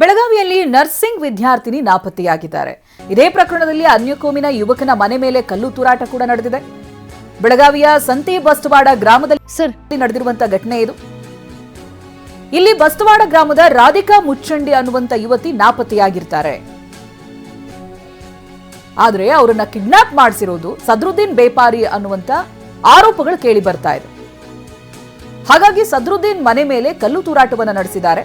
ಬೆಳಗಾವಿಯಲ್ಲಿ ನರ್ಸಿಂಗ್ ವಿದ್ಯಾರ್ಥಿನಿ ನಾಪತ್ತೆಯಾಗಿದ್ದಾರೆ. ಇದೇ ಪ್ರಕರಣದಲ್ಲಿ ಅನ್ಯಕೋಮಿನ ಯುವಕನ ಮನೆ ಮೇಲೆ ಕಲ್ಲು ತೂರಾಟ ಕೂಡ ನಡೆದಿದೆ. ಬೆಳಗಾವಿಯ ಸಂತಿ ಬಸ್ತವಾಡ ಗ್ರಾಮದಲ್ಲಿ ಸರ್. ನಡೆದಿರುವಂತಹ ಘಟನೆ ಇದು. ಇಲ್ಲಿ ಬಸ್ತವಾಡ ಗ್ರಾಮದ ರಾಧಿಕಾ ಮುಚ್ಚಂಡಿ ಅನ್ನುವಂತ ಯುವತಿ ನಾಪತ್ತೆಯಾಗಿರ್ತಾರೆ. ಆದರೆ ಅವರನ್ನ ಕಿಡ್ನಾಪ್ ಮಾಡಿಸಿರೋದು ಸದ್ರುದ್ದೀನ್ ಬೇಪಾರಿ ಅನ್ನುವಂತ ಆರೋಪಗಳು ಕೇಳಿ ಬರ್ತಾ ಇದೆ. ಹಾಗಾಗಿ ಸದ್ರುದ್ದೀನ್ ಮನೆ ಮೇಲೆ ಕಲ್ಲು ತೂರಾಟವನ್ನು ನಡೆಸಿದ್ದಾರೆ.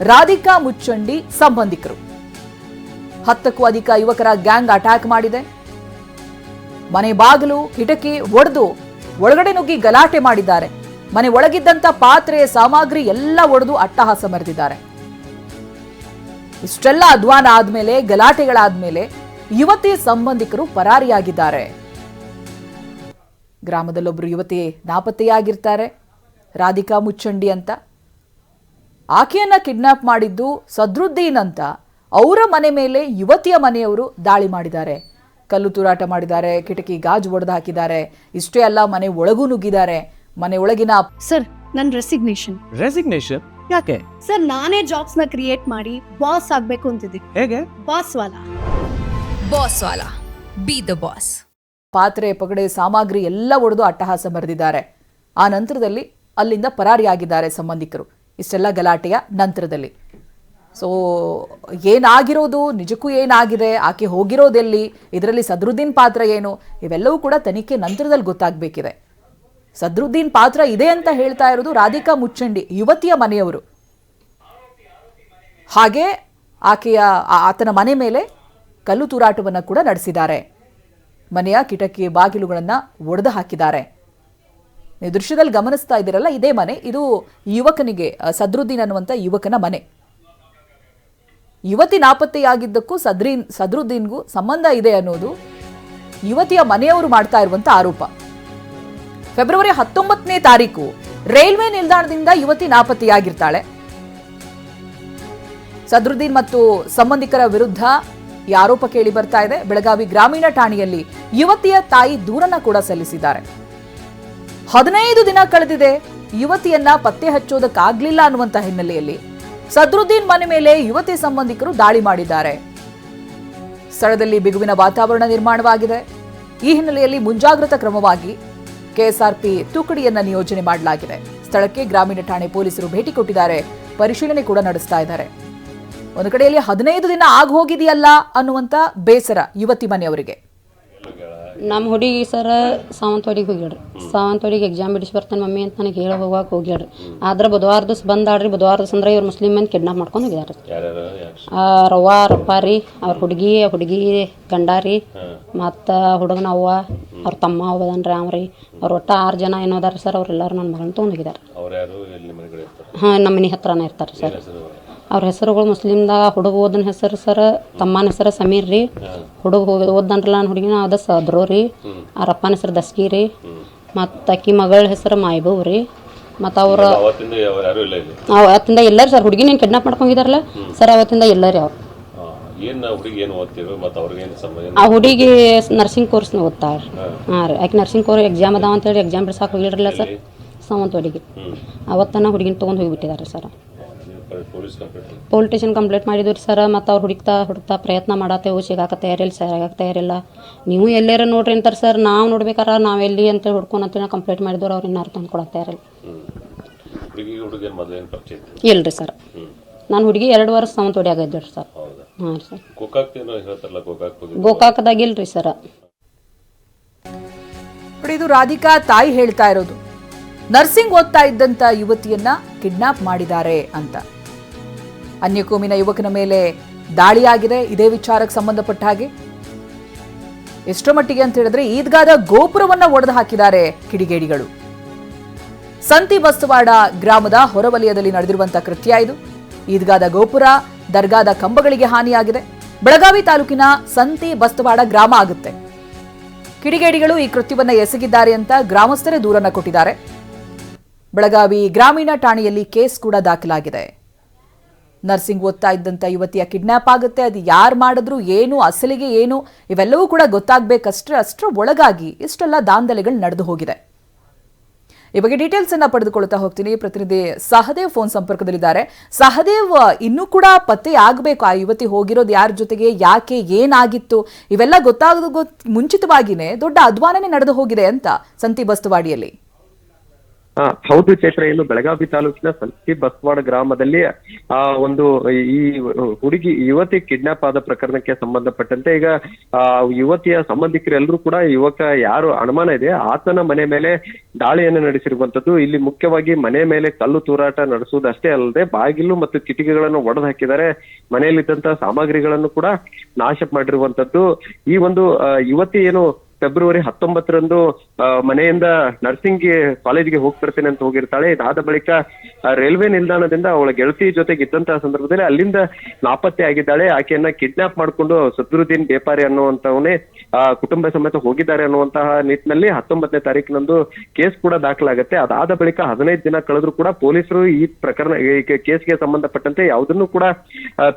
ರಾಧಿಕಾ ಮುಚ್ಚಂಡಿ ಸಂಬಂಧಿಕರು. ಹತ್ತಕ್ಕೂ ಅಧಿಕ ಯುವಕರ ಗ್ಯಾಂಗ್ ಅಟ್ಯಾಕ್ ಮಾಡಿದೆ. ಮನೆ ಬಾಗಿಲು, ಕಿಟಕಿ ಒಡೆದು ಒಳಗಡೆ ನುಗ್ಗಿ ಗಲಾಟೆ ಮಾಡಿದ್ದಾರೆ. ಮನೆ ಒಳಗಿದ್ದಂತ ಪಾತ್ರೆ, ಸಾಮಗ್ರಿ ಎಲ್ಲ ಒಡೆದು ಅಟ್ಟಹಾಸ ಮರೆದಿದ್ದಾರೆ. ಇಷ್ಟೆಲ್ಲ ಅಧ್ವಾನ ಆದ್ಮೇಲೆ, ಗಲಾಟೆಗಳಾದ್ಮೇಲೆ ಯುವತಿ ಸಂಬಂಧಿಕರು ಪರಾರಿಯಾಗಿದ್ದಾರೆ. ಗ್ರಾಮದಲ್ಲೊಬ್ರು ಯುವತಿ ನಾಪತ್ತೆಯಾಗಿರ್ತಾರೆ. ರಾಧಿಕಾ ಮುಚ್ಚಂಡಿ ಅಂತ. ಆಕೆಯನ್ನ ಕಿಡ್ನಾಪ್ ಮಾಡಿದ್ದು ಸದ್ರುದ್ದೀನ್ ಅಂತ ಅವರ ಮನೆ ಮೇಲೆ ಯುವತಿಯ ಮನೆಯವರು ದಾಳಿ ಮಾಡಿದ್ದಾರೆ. ಕಲ್ಲು ತೂರಾಟ ಮಾಡಿದ್ದಾರೆ ಕಿಟಕಿ ಗಾಜು ಒಡೆದು ಹಾಕಿದ್ದಾರೆ ಇಷ್ಟೇ ಅಲ್ಲ ಮನೆ ಒಳಗೂ ನುಗ್ಗಿದ್ದಾರೆ. ಮನೆ ಒಳಗಿನ ಸರ್ ನನ್ನ ರೆಸಿಗ್ನೇಷನ್ ರೆಸಿಗ್ನೇಷನ್ ಯಾಕೆ? ಸರ್ ನಾನೇ ಜಾಬ್ಸ್ನ ಕ್ರಿಯೇಟ್ ಮಾಡಿ ಬಾಸ್ ಆಗ್ಬೇಕು ಅಂತಿದ್ದೀನಿ ಹೇಗೆ? ಬಾಸ್ ವಾಲ. ಬಾಸ್ ವಾಲ. ಬಿ ದ ಬಾಸ್ ಪಾತ್ರೆ ಪಗಡೆ ಸಾಮಗ್ರಿ ಎಲ್ಲ ಒಡೆದು ಅಟ್ಟಹಾಸ ಬರೆದಿದ್ದಾರೆ. ಆ ನಂತರದಲ್ಲಿ ಅಲ್ಲಿಂದ ಪರಾರಿಯಾಗಿದ್ದಾರೆ ಸಂಬಂಧಿಕರು. ಇಷ್ಟೆಲ್ಲ ಗಲಾಟೆಯ ನಂತರದಲ್ಲಿ. ಸೊ ಏನಾಗಿರೋದು? ನಿಜಕ್ಕೂ ಏನಾಗಿದೆ? ಆಕೆ ಹೋಗಿರೋದೆಲ್ಲಿ? ಇದರಲ್ಲಿ ಸದ್ರುದ್ದೀನ್ ಪಾತ್ರ ಏನು? ಇವೆಲ್ಲವೂ ಕೂಡ ತನಿಖೆ ನಂತರದಲ್ಲಿ ಗೊತ್ತಾಗಬೇಕಿದೆ. ಸದ್ರುದ್ದೀನ್ ಪಾತ್ರ ಇದೆ ಅಂತ ಹೇಳ್ತಾ ಇರೋದು ರಾಧಿಕಾ ಮುಚ್ಚಂಡಿ, ಯುವತಿಯ ಮನೆಯವರು. ಹಾಗೆ ಆಕೆಯ ಆತನ ಮನೆ ಮೇಲೆ ಕಲ್ಲು ತೂರಾಟವನ್ನು ಕೂಡ ನಡೆಸಿದ್ದಾರೆ. ಮನೆಯ ಕಿಟಕಿ ಬಾಗಿಲುಗಳನ್ನು ಒಡೆದು ಹಾಕಿದ್ದಾರೆ. ನೀವು ದೃಶ್ಯದಲ್ಲಿ ಗಮನಿಸ್ತಾ ಇದ್ದೀರಲ್ಲ, ಇದೇ ಮನೆ. ಇದು ಯುವಕನಿಗೆ ಸದ್ರುದ್ದೀನ್ ಅನ್ನುವಂಥ ಯುವಕನ ಮನೆ. ಯುವತಿ ನಾಪತ್ತೆಯಾಗಿದ್ದಕ್ಕೂ ಸದ್ರೀನ್, ಸದ್ರುದ್ದೀನ್ಗೂ ಸಂಬಂಧ ಇದೆ ಅನ್ನೋದು ಯುವತಿಯ ಮನೆಯವರು ಮಾಡ್ತಾ ಇರುವಂಥ ಆರೋಪ. ಫೆಬ್ರವರಿ ಹತ್ತೊಂಬತ್ತನೇ ತಾರೀಕು ರೈಲ್ವೆ ನಿಲ್ದಾಣದಿಂದ ಯುವತಿ ನಾಪತ್ತೆಯಾಗಿರ್ತಾಳೆ. ಸದ್ರುದ್ದೀನ್ ಮತ್ತು ಸಂಬಂಧಿಕರ ವಿರುದ್ಧ ಈ ಆರೋಪ ಕೇಳಿ ಬರ್ತಾ ಇದೆ. ಬೆಳಗಾವಿ ಗ್ರಾಮೀಣ ಠಾಣೆಯಲ್ಲಿ ಯುವತಿಯ ತಾಯಿ ದೂರನ್ನ ಕೂಡ ಸಲ್ಲಿಸಿದ್ದಾರೆ. ಹದಿನೈದು ದಿನ ಕಳೆದಿದೆ. ಯುವತಿಯನ್ನ ಪತ್ತೆ ಹಚ್ಚೋದಕ್ಕಾಗ್ಲಿಲ್ಲ ಅನ್ನುವಂತ ಹಿನ್ನೆಲೆಯಲ್ಲಿ ಸದ್ರುದ್ದೀನ್ ಮನೆ ಮೇಲೆ ಯುವತಿ ಸಂಬಂಧಿಕರು ದಾಳಿ ಮಾಡಿದ್ದಾರೆ. ಸ್ಥಳದಲ್ಲಿ ಬಿಗುವಿನ ವಾತಾವರಣ ನಿರ್ಮಾಣವಾಗಿದೆ. ಈ ಹಿನ್ನೆಲೆಯಲ್ಲಿ ಮುಂಜಾಗ್ರತಾ ಕ್ರಮವಾಗಿ ಕೆಎಸ್ಆರ್ಪಿ ತುಕಡಿಯನ್ನ ನಿಯೋಜನೆ ಮಾಡಲಾಗಿದೆ. ಸ್ಥಳಕ್ಕೆ ಗ್ರಾಮೀಣ ಠಾಣೆ ಪೊಲೀಸರು ಭೇಟಿ ಕೊಟ್ಟಿದ್ದಾರೆ. ಪರಿಶೀಲನೆ ಕೂಡ ನಡೆಸ್ತಾ ಇದ್ದಾರೆ. ಒಂದು ಕಡೆಯಲ್ಲಿ ಹದಿನೈದು ದಿನ ಆಗ ಹೋಗಿದೆಯಲ್ಲ ಅನ್ನುವಂತ ಬೇಸರ ಯುವತಿ ಮನೆಯವರಿಗೆ. ನಮ್ಮ ಹುಡುಗಿ ಸರ ಸಾವಂತವಾಡಿಗೆ ಹೋಗ್ಯಾಡ್ರಿ ಸಾವಂತವಾಡಿಗೆ ಎಕ್ಸಾಮ್ ಬಿಡಿಸಿ ಬರ್ತಾನೆ ಮಮ್ಮಿ ಅಂತ ನನಗೆ ಹೇಳಿ ಹೋಗಕ್ಕೆ ಹೋಗ್ಯಾಡ್ರಿ ಆದ್ರೆ ಬುಧವಾರ ದಿವಸ ಬಂದಾಡ್ರಿ ಬುಧವಾರ ದಿವಸ ಅಂದ್ರೆ ಇವ್ರು ಮುಸ್ಲಿಮ್ ಮಂದಿ ಕಿಡ್ನಾಪ್ ಮಾಡ್ಕೊಂಡು ಹೋಗ್ಯಾರ. ರವ್ವ ರಪ್ಪ ರೀ ಅವ್ರ ಹುಡುಗಿ ಹುಡುಗಿ ಗಂಡ ರೀ ಮತ್ತು ಹುಡುಗನ ಅವ್ವ ಅವ್ರ ತಮ್ಮ ಅವದನ್ರಿ ಅವ್ರಿ ಅವ್ರ ಒಟ್ಟು ಆರು ಜನ ಏನೋದಾರ ಸರ್ ಅವ್ರೆಲ್ಲರೂ ನನ್ನ ಮಗನ ತೊಗೊಂಡೋಗಿದ್ದಾರೆ ಹಾಂ ನಮ್ಮ ಮನೆ ಹತ್ರನೇ ಇರ್ತಾರೆ ಸರ್. ಅವ್ರ ಹೆಸರುಗಳು ಮುಸ್ಲಿಮ್ದಾಗ ಹುಡುಗ ಓದನ ಹೆಸರು ಸರ್ ತಮ್ಮನ ಹೆಸರು ಸಮೀರ್ ರೀ. ಹುಡುಗ ಹೋಗಿ ಓದ್ದನ್ರಲ್ಲ ನನ್ನ ಹುಡುಗಿನ ಅದ ಸದ್ರು ರೀ. ಅವ್ರ ಅಪ್ಪನ ಹೆಸರು ದಸ್ಕಿ ರೀ. ಮತ್ತು ಅಕ್ಕಿ ಮಗಳ ಹೆಸರು ಮಾಯ್ಬವ್ ರೀ. ಮತ್ತು ಅವ್ರ ಅವತ್ತಿಂದ ಎಲ್ಲರೂ ಸರ್ ಹುಡುಗಿನ ಏನು ಕಿಡ್ನಾಪ್ ಮಾಡ್ಕೊಂಡಿದಾರಲ್ಲ ಸರ್ ಅವತ್ತಿಂದ ಎಲ್ಲರೂ ಅವ್ರು ಹುಡುಗಿ ಆ ಹುಡುಗಿ ನರ್ಸಿಂಗ್ ಕೋರ್ಸ್ನ ಓದ್ತಾಳೆ ಹಾಂ. ರೀ. ಆಕೆ ನರ್ಸಿಂಗ್ ಕೋರ್ಸ್ ಎಕ್ಸಾಮ್ ಅದಾವ ಅಂತೇಳಿ ಎಕ್ಸಾಮ್ ಬಿಡ್ಸಾಕ ಹೋಗಿರಲಿಲ್ಲ ಸರ್ ಸಾವಂತವಾಡಿಗೆ ಅವತ್ತನ ಹುಡುಗಿನ ತೊಗೊಂಡು ಹೋಗಿಬಿಟ್ಟಿದ್ದಾರೆ ಸರ್. ಪೊಲೀಸ್ ಸ್ಟೇಷನ್ ಕಂಪ್ಲೇಂಟ್ ಮಾಡಿದ್ರಿ ಸರ್ ಮತ್ತು ಅವ್ರು ಹುಡುಕ್ತಾ ಹುಡುಕ್ತಾ ಪ್ರಯತ್ನ ಮಾಡತ್ತೇವು ಸಿಗಾಕ ತಯಾರಿಲ್ಲ ಸರ್ ಆಗಕ್ಕೆ ತಯಾರಿಲ್ಲ ನೀವು ಎಲ್ಲಾರ ನೋಡ್ರಿ ಅಂತಾರೆ ಸರ್ ನಾವು ನೋಡ್ಬೇಕಾರ ನಾವು ಎಲ್ಲಿ ಅಂತೇಳಿ ಹುಡ್ಕೊಂಡು ಅಂತೇಳಿ ಕಂಪ್ಲೇಂಟ್ ಮಾಡಿದ್ರು ಅವ್ರು ಇನ್ನಾರು ತಂದು ಕೊಡಕ್ಕೆ ತಯಾರಿಲ್ಲ ಹುಡುಗಿ ಹುಡುಗಿ ಮೊದಲೇನು ಪರಿಚಯ ಇತ್ತು ಇಲ್ರಿ ಸರ್. ನಾನು ಹುಡುಗಿ ಎರಡು ವರ್ಷ ಸಾವಂತವಾಡಿ ಆಗಿದ್ರಿ ಸರ್. ಹೌದಾ? ಹಾಂ ಸರ್. ಗೋಕಾಕ್ ಏನೋ ಹೇಳ್ತಾರಲ್ಲ ಗೋಕಾಕ್ ಹೋಗಿ ಗೋಕಾಕದಾಗ ಇಲ್ರಿ ಸರ್. ನೋಡಿ ಇದು ರಾಧಿಕಾ ತಾಯಿ ಹೇಳ್ತಾ ಇರೋದು. ನರ್ಸಿಂಗ್ ಓದ್ತಾ ಇದ್ದಂತ ಯುವತಿಯನ್ನ ಕಿಡ್ನಾಪ್ ಮಾಡಿದ್ದಾರೆ ಅಂತ. ಅನ್ಯಕೋಮಿನ ಯುವಕನ ಮೇಲೆ ದಾಳಿಯಾಗಿದೆ. ಇದೇ ವಿಚಾರಕ್ಕೆ ಸಂಬಂಧಪಟ್ಟ ಹಾಗೆ ಎಷ್ಟರ ಮಟ್ಟಿಗೆ ಅಂತ ಹೇಳಿದ್ರೆ ಈದ್ಗಾದ ಗೋಪುರವನ್ನ ಒಡೆದು ಹಾಕಿದ್ದಾರೆ ಕಿಡಿಗೇಡಿಗಳು. ಸಂತಿ ಬಸ್ತವಾಡ ಗ್ರಾಮದ ಹೊರವಲಯದಲ್ಲಿ ನಡೆದಿರುವಂತಹ ಕೃತ್ಯ ಇದು. ಈದ್ಗಾದ ಗೋಪುರ, ದರ್ಗಾದ ಕಂಬಗಳಿಗೆ ಹಾನಿಯಾಗಿದೆ. ಬೆಳಗಾವಿ ತಾಲೂಕಿನ ಸಂತಿ ಬಸ್ತವಾಡ ಗ್ರಾಮ ಆಗುತ್ತೆ. ಕಿಡಿಗೇಡಿಗಳು ಈ ಕೃತ್ಯವನ್ನ ಎಸಗಿದ್ದಾರೆ ಅಂತ ಗ್ರಾಮಸ್ಥರೇ ದೂರನ್ನ ಕೊಟ್ಟಿದ್ದಾರೆ. ಬೆಳಗಾವಿ ಗ್ರಾಮೀಣ ಠಾಣೆಯಲ್ಲಿ ಕೇಸ್ ಕೂಡ ದಾಖಲಾಗಿದೆ. ನರ್ಸಿಂಗ್ ಓದ್ತಾ ಇದ್ದಂತ ಯುವತಿಯ ಕಿಡ್ನಾಪ್ ಆಗುತ್ತೆ, ಅದು ಯಾರು ಮಾಡಿದ್ರು, ಏನು, ಅಸಲಿಗೆ ಏನು, ಇವೆಲ್ಲವೂ ಕೂಡ ಗೊತ್ತಾಗಬೇಕಷ್ಟೇ ಅಷ್ಟರ ಒಳಗಾಗಿ ಇಷ್ಟೆಲ್ಲ ದಾಂಧಲೆಗಳು ನಡೆದು ಹೋಗಿದೆ. ಈ ಬಗ್ಗೆ ಡೀಟೇಲ್ಸ್ ಅನ್ನ ಪಡೆದುಕೊಳ್ತಾ ಹೋಗ್ತೀನಿ. ಪ್ರತಿನಿಧಿ ಸಹದೇವ್ ಫೋನ್ ಸಂಪರ್ಕದಲ್ಲಿದ್ದಾರೆ. ಸಹದೇವ್, ಇನ್ನೂ ಕೂಡ ಪತ್ತೆ ಆಗಬೇಕು, ಆ ಯುವತಿ ಹೋಗಿರೋದು ಯಾರ ಜೊತೆಗೆ, ಯಾಕೆ, ಏನಾಗಿತ್ತು, ಇವೆಲ್ಲ ಗೊತ್ತಾಗೋದು, ಗೊತ್- ಮುಂಚಿತವಾಗಿನೇ ದೊಡ್ಡ ಅಧ್ವಾನನೇ ನಡೆದು ಹೋಗಿದೆ ಅಂತ ಸಂತಿ ಬಸ್ತವಾಡಿಯಲ್ಲಿ. ಹೌದು ಚೈತ್ರ ಏನು ಬೆಳಗಾವಿ ತಾಲೂಕಿನ ಸಂತಿ ಬಸ್ವಾಡ ಗ್ರಾಮದಲ್ಲಿ, ಆ, ಒಂದು, ಈ ಹುಡುಗಿ, ಯುವತಿ ಕಿಡ್ನಾಪ್ ಆದ ಪ್ರಕರಣಕ್ಕೆ ಸಂಬಂಧಪಟ್ಟಂತೆ, ಈಗ, ಆ, ಯುವತಿಯ ಸಂಬಂಧಿಕರೆಲ್ಲರೂ ಕೂಡ ಯುವಕ ಯಾರು ಅನುಮಾನ ಇದೆ, ಆತನ ಮನೆ ಮೇಲೆ ದಾಳಿಯನ್ನು ನಡೆಸಿರುವಂತದ್ದು ಇಲ್ಲಿ ಮುಖ್ಯವಾಗಿ ಮನೆ ಮೇಲೆ ಕಲ್ಲು ತೂರಾಟ ನಡೆಸುವುದಷ್ಟೇ ಅಲ್ಲದೆ, ಬಾಗಿಲು ಮತ್ತು ಕಿಟಕಿಗಳನ್ನು ಒಡೆದು ಹಾಕಿದ್ದಾರೆ ಮನೆಯಲ್ಲಿದ್ದಂತಹ ಸಾಮಗ್ರಿಗಳನ್ನು ಕೂಡ ನಾಶ ಮಾಡಿರುವಂತದ್ದು ಈ ಒಂದು ಯುವತಿ ಏನು ಫೆಬ್ರವರಿ ಹತ್ತೊಂಬತ್ತರಂದು ಮನೆಯಿಂದ ನರ್ಸಿಂಗ್ ಕಾಲೇಜ್ಗೆ ಹೋಗ್ತಿರ್ತೇನೆ ಅಂತ ಹೋಗಿರ್ತಾಳೆ. ಇದಾದ ಬಳಿಕ ರೈಲ್ವೆ ನಿಲ್ದಾಣದಿಂದ ಅವಳ ಗೆಳತಿ ಜೊತೆಗೆ ಇದ್ದಂತಹ ಸಂದರ್ಭದಲ್ಲಿ ಅಲ್ಲಿಂದ ನಾಪತ್ತೆ ಆಗಿದ್ದಾಳೆ. ಆಕೆಯನ್ನ ಕಿಡ್ನಾಪ್ ಮಾಡಿಕೊಂಡು ಸದ್ರುದ್ದೀನ್ ಬೇಪಾರಿ ಅನ್ನುವಂತವನೇ ಆ, ಕುಟುಂಬ ಸಮೇತ ಹೋಗಿದ್ದಾರೆ ಅನ್ನುವಂತಹ ನಿಟ್ಟಿನಲ್ಲಿ ಹತ್ತೊಂಬತ್ತನೇ ತಾರೀಕಿನಂದು ಕೇಸ್ ಕೂಡ ದಾಖಲಾಗುತ್ತೆ. ಅದಾದ ಬಳಿಕ ಹದಿನೈದು ದಿನ ಕಳೆದ್ರು ಕೂಡ ಪೊಲೀಸರು ಈ ಪ್ರಕರಣ ಈ ಕೇಸ್ಗೆ ಸಂಬಂಧಪಟ್ಟಂತೆ ಯಾವುದನ್ನು ಕೂಡ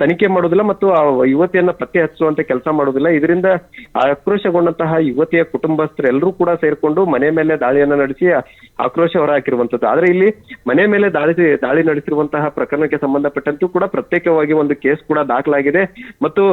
ತನಿಖೆ ಮಾಡೋದಿಲ್ಲ ಮತ್ತು ಆ ಯುವತಿಯನ್ನ ಪತ್ತೆ ಹಚ್ಚುವಂತ ಕೆಲಸ ಮಾಡೋದಿಲ್ಲ. ಇದರಿಂದ ಆಕ್ರೋಶಗೊಂಡಂತಹ ಯುವತಿಯ ಕುಟುಂಬಸ್ಥರೆಲ್ಲರೂ ಕೂಡ ಸೇರ್ಕೊಂಡು ಮನೆ ಮೇಲೆ ದಾಳಿಯನ್ನ ನಡೆಸಿ ಆಕ್ರೋಶ ಹೊರಹಾಕಿರುವಂತದ್ದು ಆದ್ರೆ ಇಲ್ಲಿ ಮನೆ ಮೇಲೆ ದಾಳಿ ದಾಳಿ ನಡೆಸಿರುವಂತಹ ಪ್ರಕರಣಕ್ಕೆ ಸಂಬಂಧಪಟ್ಟಂತೂ ಕೂಡ ಪ್ರತ್ಯೇಕವಾಗಿ ಒಂದು ಕೇಸ್ ಕೂಡ ದಾಖಲಾಗಿದೆ. ಮತ್ತು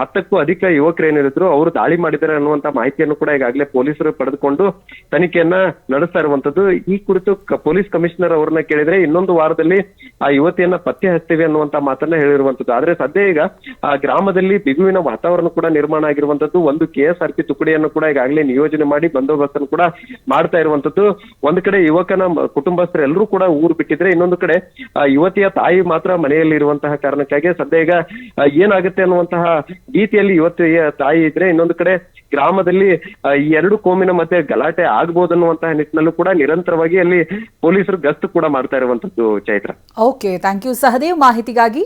ಹತ್ತಕ್ಕೂ ಅಧಿಕ ಯುವಕರು ಏನಿದ್ರು, ಅವರು ದಾಳಿ ಮಾಡಿದ್ದಾರೆ ಅನ್ನುವಂತ ಮಾಹಿತಿಯನ್ನು ಕೂಡ ಈಗಾಗಲೇ ಪೊಲೀಸರು ಪಡೆದುಕೊಂಡು ತನಿಖೆಯನ್ನ ನಡೆಸ್ತಾ ಇರುವಂತದ್ದು ಈ ಕುರಿತು ಪೊಲೀಸ್ ಕಮಿಷನರ್ ಅವರನ್ನ ಕೇಳಿದ್ರೆ ಇನ್ನೊಂದು ವಾರದಲ್ಲಿ ಆ ಯುವತಿಯನ್ನ ಪತ್ತೆ ಹಚ್ತೇವೆ ಅನ್ನುವಂತ ಮಾತನ್ನ ಹೇಳಿರುವಂತದ್ದು ಆದ್ರೆ ಸದ್ಯ ಈಗ ಆ ಗ್ರಾಮದಲ್ಲಿ ಬಿಗುವಿನ ವಾತಾವರಣ ಕೂಡ ನಿರ್ಮಾಣ ಆಗಿರುವಂತದ್ದು ಒಂದು ಕೆ ಎಸ್ ಆರ್ ಪಿ ತುಕಡಿಯನ್ನು ಕೂಡ ಈಗಾಗಲೇ ನಿಯೋಜನೆ ಮಾಡಿ ಬಂದೋಬಸ್ತನ್ನು ಕೂಡ ಮಾಡ್ತಾ ಇರುವಂತದ್ದು ಒಂದ್ ಕಡೆ ಯುವಕನ ಕುಟುಂಬಸ್ಥರು ಎಲ್ಲರೂ ಕೂಡ ಊರು ಬಿಟ್ಟಿದ್ರೆ ಇನ್ನೊಂದು ಕಡೆ ಯುವತಿಯ ತಾಯಿ ಮಾತ್ರ ಮನೆಯಲ್ಲಿ ಇರುವಂತಹ ಕಾರಣಕ್ಕಾಗಿ ಸದ್ಯ ಈಗ ಏನಾಗುತ್ತೆ ಅನ್ನುವಂತಹ ರೀತಿಯಲ್ಲಿ ಯುವತಿಯ ತಾಯಿ ಇದ್ರೆ ಇನ್ನೊಂದು ಕಡೆ ಗ್ರಾಮದಲ್ಲಿ ಈ ಎರಡು ಕೋಮಿನ ಮಧ್ಯೆ ಗಲಾಟೆ ಆಗ್ಬೋದು ಅನ್ನುವಂತಹ ನಿಟ್ಟಿನಲ್ಲೂ ಕೂಡ ನಿರಂತರವಾಗಿ ಅಲ್ಲಿ ಪೊಲೀಸರು ಗಸ್ತು ಕೂಡ ಮಾಡ್ತಾ ಇರುವಂತದ್ದು Chaitra. Okay thank you Sahadev, ಮಾಹಿತಿಗಾಗಿ